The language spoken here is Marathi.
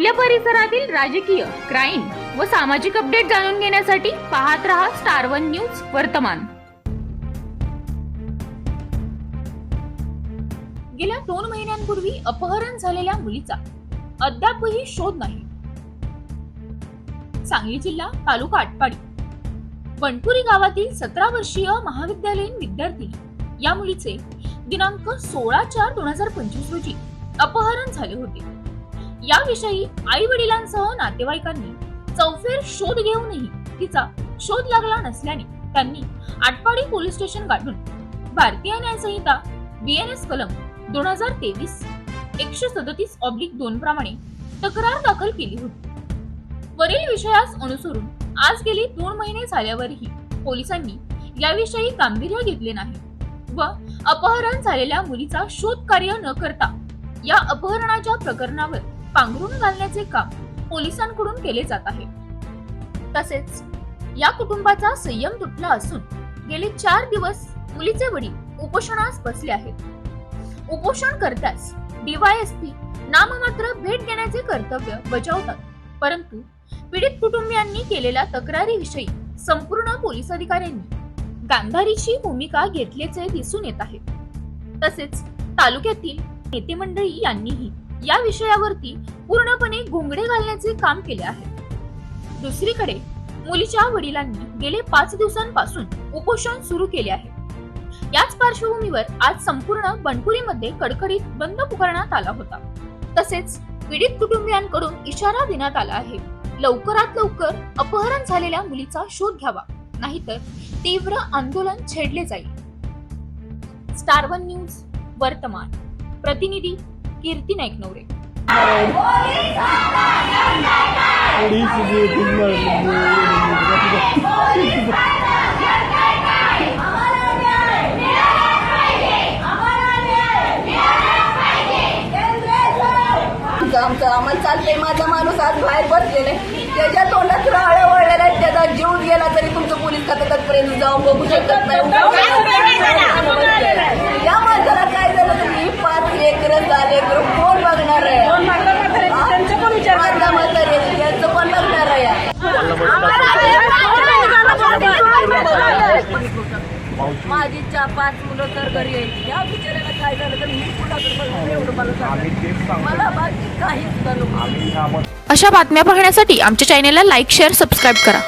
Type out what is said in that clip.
आपल्या परिसरातील राजकीय क्राईम व सामाजिक अपडेट जाणून घेण्यासाठी पाहत रहा स्टार वन न्यूज वर्तमान. गेल्या दोन महिन्यांपूर्वी अपहरण झालेल्या मुलीचा अद्यापही शोध नाही. सांगली जिल्हा तालुका आटपाडी. वनपुरी गावातील सतरा वर्षीय महाविद्यालयीन विद्यार्थी या मुलीचे दिनांक सोळा चार दोन हजार पंचवीस रोजी अपहरण झाले होते. याविषयी आई वडिलांसह नातेवाईकांनी चौफेर शोध घेऊनही तिचा शोध लागला नसल्याने त्यांनी आटपाडी पोलीस स्टेशन गाठून भारतीय न्यायसंहिता बीएनएस कलम दोन हजार तेवीस एकशे सदतीस ऑब्लिक दोन प्रमाणे तक्रार दाखल केली होती. वरील विषयास अनुसरून आज गेली दोन महिने झाल्यावरही पोलिसांनी याविषयी गांभीर्य घेतले नाही व अपहरण झालेल्या मुलीचा शोध कार्य न करता या अपहरणाच्या प्रकरणावर पांघरून घालण्याचे काम पोलिसांकडून केले जात आहे. तसेच या कुटुंबाचा संयम तुटला असून गेले चार दिवस मुलीचे वडील उपोषणास बसले आहेत. उपोषण करताच डीवायएसपी नाममात्र भेट देण्याचे कर्तव्य बजावतात. परंतु पीडित कुटुंबियांनी केलेल्या तक्रारीविषयी संपूर्ण पोलीस अधिकाऱ्यांनी गांधारीची भूमिका घेतल्याचे दिसून येत आहे. तसेच तालुक्यातील नेते मंडळी यांनीही या विषयावरती पूर्णपणे घोंगडे घालण्याचे काम केले आहे. दुसरीकडे मुलीच्या वडिलांनी गेले पाच दिवसांपासून उपोषण सुरू केले आहे. याच पार्श्वभूमीवर आज संपूर्ण बनपुरीमध्ये कडकडीत बंद पुकारण्यात आला होता. तसेच पीडित कुटुंबियांकडून इशारा देण्यात आला आहे. लवकरात लवकर अपहरण झालेल्या मुलीचा शोध घ्यावा नाहीतर तीव्र आंदोलन छेडले जाईल. स्टार वन न्यूज वर्तमान. प्रतिनिधी कीर्ती नाईक नवरे आमचं आम्हाला चालतंय. माझा माणूस आज बाहेर बसलेला आहे. त्याच्या तोंडात राहळं वळलेला आहे. त्याचा जीव गेला तरी तुमचं पोलीस खात्यापर्यंत जाऊन बघू शकत नाही या माणसाला काय झालं तुम्ही पाच लेकर झाले लेकर कोण बघणार आहे माझा म्हातारे यांचं पण बघणार आहे माझी चार पाच मुलं तर घरी यायची. या बिचाऱ्याला काय झालं तर मी कुणाकडे एवढं मला सांगा. मला बाकी काहीच करू अशा बातम्या पाहण्यासाठी आमच्या चॅनेलला लाईक शेअर सबस्क्राईब करा.